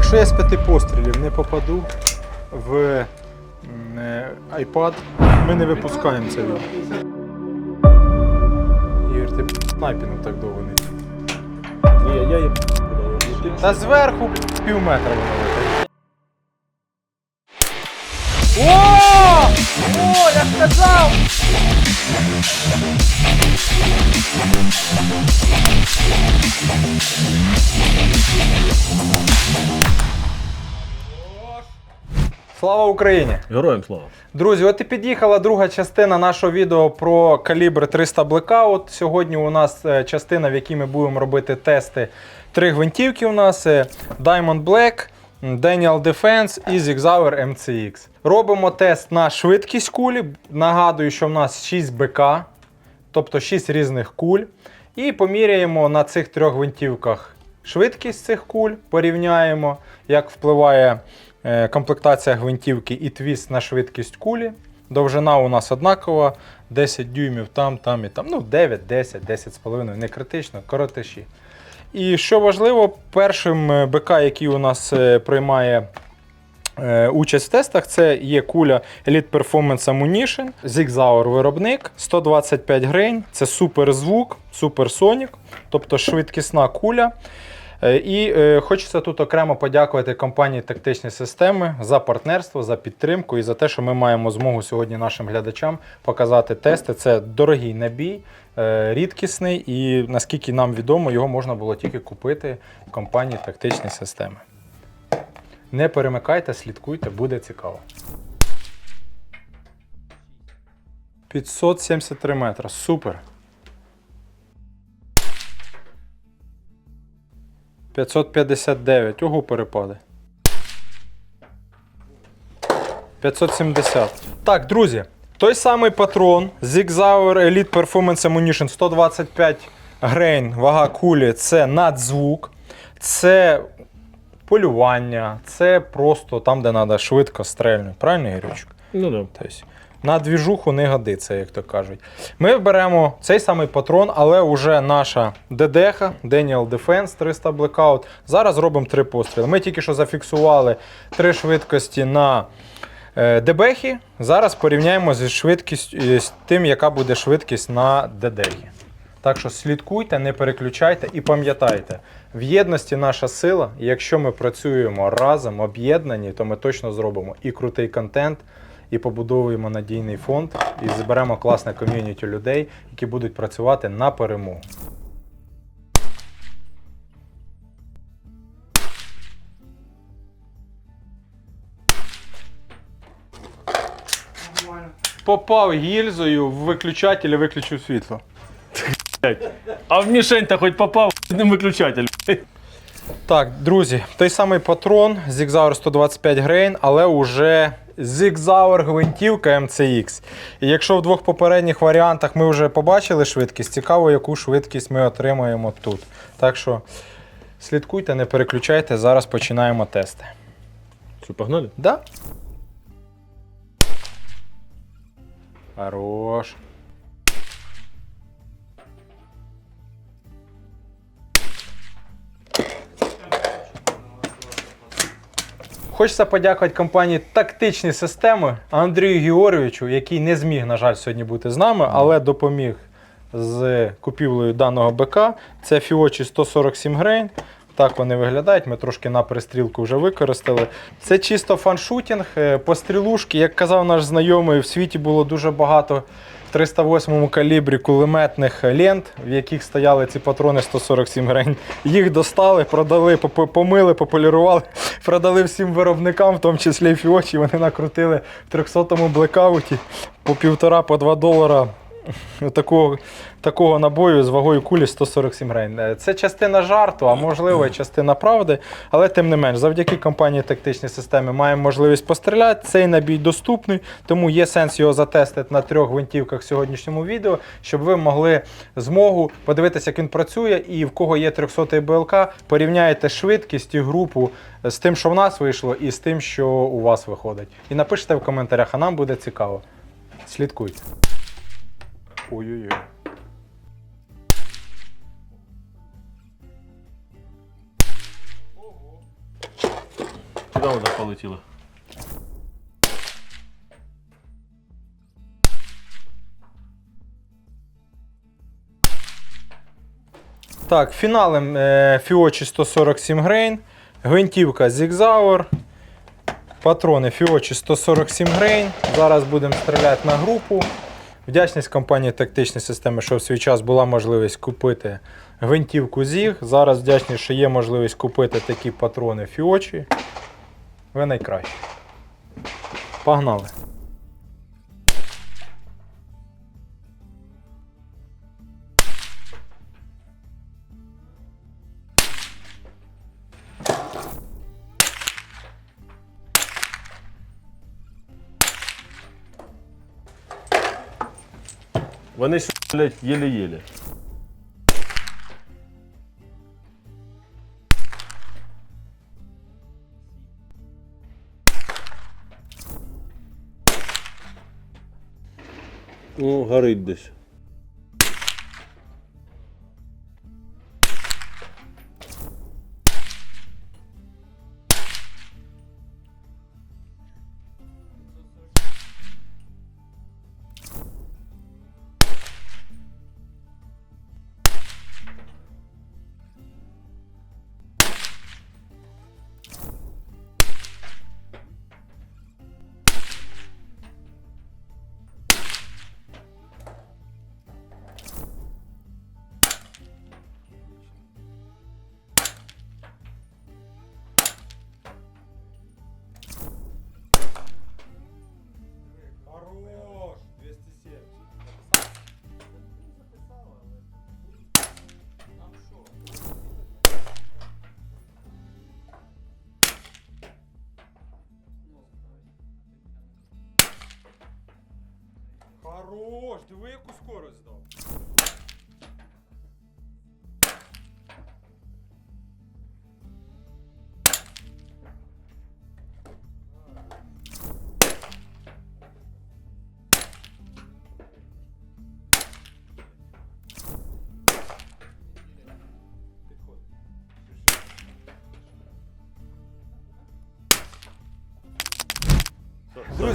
Якщо я з п'яти пострілів не попаду в м, е, iPad, ми не випускаємо це відео. Ігор, ти снайпінгом так довго не. Ні, я їм. Та зверху пів метра летить. О! Сказав! Слава Україні! Героям слава. Друзі, от і під'їхала друга частина нашого відео про калібр 300 Blackout. Сьогодні у нас е, частина, в якій ми будемо робити тести. Три гвинтівки у нас: е, Diamond Black, Daniel Defense і Zigzauer MCX. Робимо тест на швидкість кулі. Нагадую, що в нас 6 БК, тобто 6 різних куль. І поміряємо на цих трьох гвинтівках швидкість цих куль, порівняємо, як впливає е, комплектація гвинтівки і твіст на швидкість кулі. Довжина у нас однакова, 10 дюймів там, там і там. Ну, 9, 10, 10,5, не критично, коротиші. І що важливо, першим е, БК, який у нас е, приймає е, участь в тестах, це є куля Elite Performance Ammunition, Zigzauer виробник, 125 грень, це суперзвук, суперсонік, тобто швидкісна куля. Е, І е, хочеться тут окремо подякувати компанії Тактичні системи за партнерство, за підтримку і за те, що ми маємо змогу сьогодні нашим глядачам показати тести. Це дорогий набій, е, рідкісний, і наскільки нам відомо, його можна було тільки купити в компанії Тактичні системи. Не перемикайте, слідкуйте, буде цікаво. 573 метра. Супер. 559. Ого, перепади. 570. Так, друзі, той самий патрон Zigzauer Elite Performance Ammunition 125 грейн, вага кулі це надзвук, це полювання, це просто там, де треба швидко стрельнути. Правильно, Ігорючик? Ну да. Тобто, на двіжуху не годиться, як то кажуть. Ми беремо цей самий патрон, але вже наша ДДХ, Daniel Defense 300 Blackout. Зараз робимо три постріли. Ми тільки що зафіксували три швидкості на е, ДБХі. Зараз порівняємо зі швидкістю е, з тим, яка буде швидкість на ДДХі. Так що слідкуйте, не переключайте і пам'ятайте, в єдності наша сила. І якщо ми працюємо разом, об'єднані, то ми точно зробимо і крутий контент, і побудовуємо надійний фонд, і зберемо класне ком'юніті людей, які будуть працювати на перемогу. Попав гільзою в виключатель і виключив світло. А в мішень-то хоч попав не виключатель. Так, друзі, той самий патрон Zigzauer 125 грейн, але уже Zigzauer гвинтівка MCX. І якщо в двох попередніх варіантах ми вже побачили швидкість, цікаво, яку швидкість ми отримаємо тут. Так що слідкуйте, не переключайте, зараз починаємо тести. Що, погнали? Да? Хорош. Хочеться подякувати компанії Тактичні системи Андрію Георгійовичу, який не зміг, на жаль, сьогодні бути з нами, але допоміг з купівлею даного БК. Це Фіочі 147 грейн. Так вони виглядають. Ми трошки на перестрілку вже використали. Це чисто фаншутінг, е, пострілушки. Як казав наш знайомий, в світі було дуже багато 308 калібрі кулеметних лент, в яких стояли ці патрони 147 гривень. Їх достали, продали, помили, пополірували, продали всім виробникам, в тому числі і Фіочі. Вони накрутили в 300-му блекауті по півтора, по два долара такого, такого набою з вагою кулі 147 грейн. Е, Це частина жарту, а можливо частина правди. Але тим не менш, завдяки компанії тактичні системи маємо можливість постріляти. Цей набій доступний, тому є сенс його затестити на трьох гвинтівках в сьогоднішньому відео, щоб ви могли змогу подивитися, як він працює, і в кого є 300 БЛК, порівняєте швидкість і групу з тим, що в нас вийшло, і з тим, що у вас виходить. І напишіть в коментарях, а нам буде цікаво. Слідкуйте. Ой-ой-ой. Вона полетіла? Так, фіналем е, Фіочі 147 грейн, гвинтівка Zigzauer, патрони Фіочі 147 грейн. Зараз будемо стріляти на групу. Вдячність компанії тактичні системи, що в свій час була можливість купити гвинтівку ZIG. Зараз вдячні, що є можливість купити такі патрони Фіочі. Ви найкращі. Погнали! Вони блядь, єле-єле. Ну, горить десь. Хорош! Диви, яку скорость дав.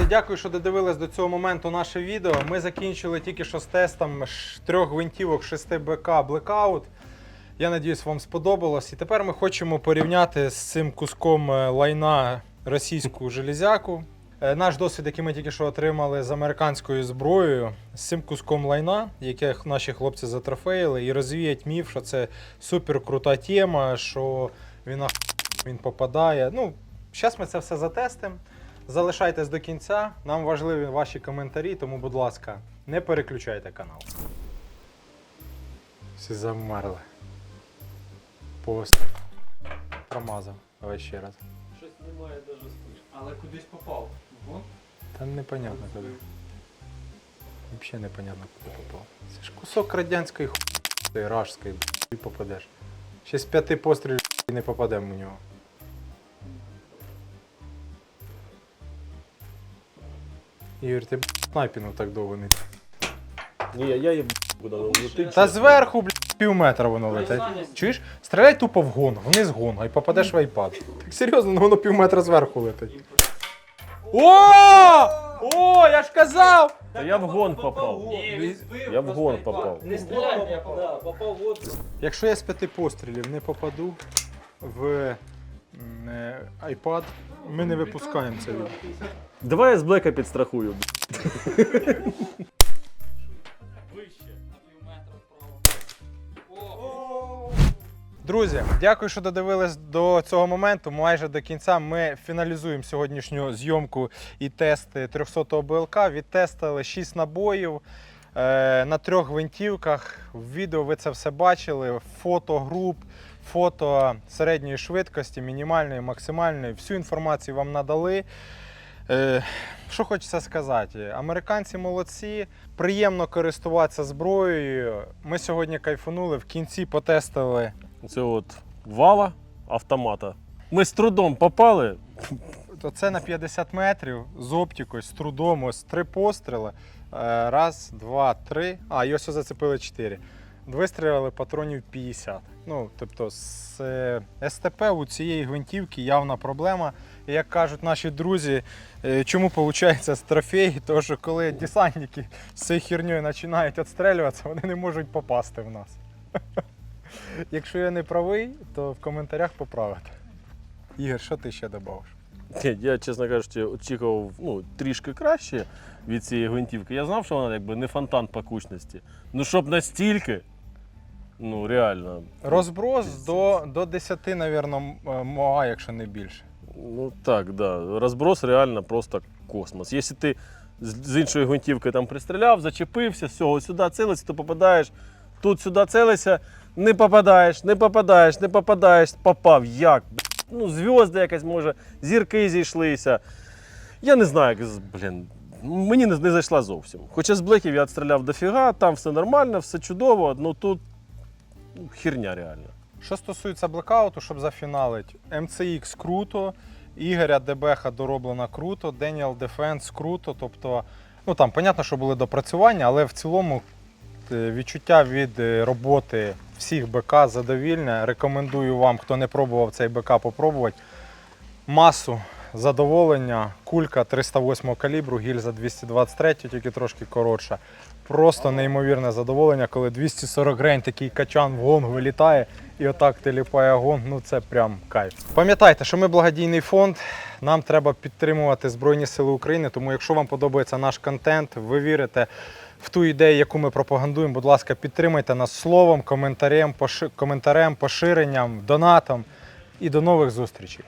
Друзі, дякую, що додивились до цього моменту наше відео. Ми закінчили тільки що з тестом трьох гвинтівок 6 БК Blackout. Я надіюсь, вам сподобалось. І тепер ми хочемо порівняти з цим куском е, лайна російську железяку. Е, Наш досвід, який ми тільки що отримали з американською зброєю, з цим куском лайна, яке наші хлопці затрофеїли, і розвіять міф, що це супер крута тема, що він, він попадає. Ну, зараз ми це все затестимо. Залишайтесь до кінця. Нам важливі ваші коментарі, тому, будь ласка, не переключайте канал. Всі замерли. Пост. Промазав. Давай ще раз. Щось немає навіть спиш. Але кудись попав. Вон. Та непонятно куди. Взагалі непонятно куди попав. Це ж кусок радянської хуй рашської, і попадеш. Ще з п'яти пострілів і не попадемо в нього. Ігор, ти б, снайпінгу так довго не. Ні, я, куди воно летить. Та зверху, блядь, пів метра воно летить. Чуєш? Стріляй тупо в гон, вниз гон, і попадеш в айпад. Так серйозно, ну воно пів метра зверху летить. О! О, я ж казав! Та я в гон попав. Я в гон попав. Не стріляй, я попав. попав в. Якщо я з п'яти пострілів не попаду в iPad, ми не випускаємо це відео. Давай я з Блека підстрахую. Друзі, дякую, що додивились до цього моменту. Майже до кінця ми фіналізуємо сьогоднішню зйомку і тести 300-го БЛК. Відтестили 6 набоїв е, на трьох гвинтівках. В відео ви це все бачили. Фото груп, фото середньої швидкості, мінімальної, максимальної. Всю інформацію вам надали. Е, що хочеться сказати? Американці молодці, приємно користуватися зброєю. Ми сьогодні кайфанули, в кінці потестили Це от вала автомата. Ми з трудом попали. То це на 50 метрів з оптикою, з трудом, ось три постріли. Е, Раз, два, три. А, і ось зацепили чотири. Вистріляли патронів 50. Ну, тобто, з е, СТП у цієї гвинтівки явна проблема. І як кажуть наші друзі, е, чому виходить з трофеї? Тому що коли десантники з цією хернею починають відстрілюватися, вони не можуть попасти в нас. Якщо я не правий, то в коментарях поправити. Ігор, що ти ще додавиш? Я, чесно кажучи, очікував ну, трішки краще від цієї гвинтівки. Я знав, що вона якби не фонтан по кучності. Ну, щоб настільки, ну реально. Розброс до, до 10, мабуть, мога, якщо не більше. Ну так, да. Розброс реально просто космос. Якщо ти з з іншої гвинтівки там пристріляв, зачепився, з цього сюди целишся, то попадаєш, тут сюди целишся, не попадаєш, не попадаєш, не попадаєш, попав. Як? Ну, зв'язди якась може, зірки зійшлися. Я не знаю, як, блін, мені не, не зайшла зовсім. Хоча з блеків я відстріляв дофіга, там все нормально, все чудово, ну тут ну, херня реально. Що стосується блекауту, щоб зафіналити, MCX круто, Ігоря Дебеха дороблена круто, Daniel Defense круто. Тобто, ну там, понятно, що були допрацювання, але в цілому е, відчуття від е, роботи всіх БК задовільне. Рекомендую вам, хто не пробував цей БК, попробувати. Масу задоволення, кулька 308 калібру, гільза 223, тільки трошки коротша. Просто неймовірне задоволення, коли 240 грень такий качан в гонг вилітає і отак теліпає гонг. Ну це прям кайф. Пам'ятайте, що ми благодійний фонд. Нам треба підтримувати Збройні Сили України. Тому, якщо вам подобається наш контент, ви вірите в ту ідею, яку ми пропагандуємо, будь ласка, підтримайте нас словом, коментарем, поширенням, донатом. І до нових зустрічей.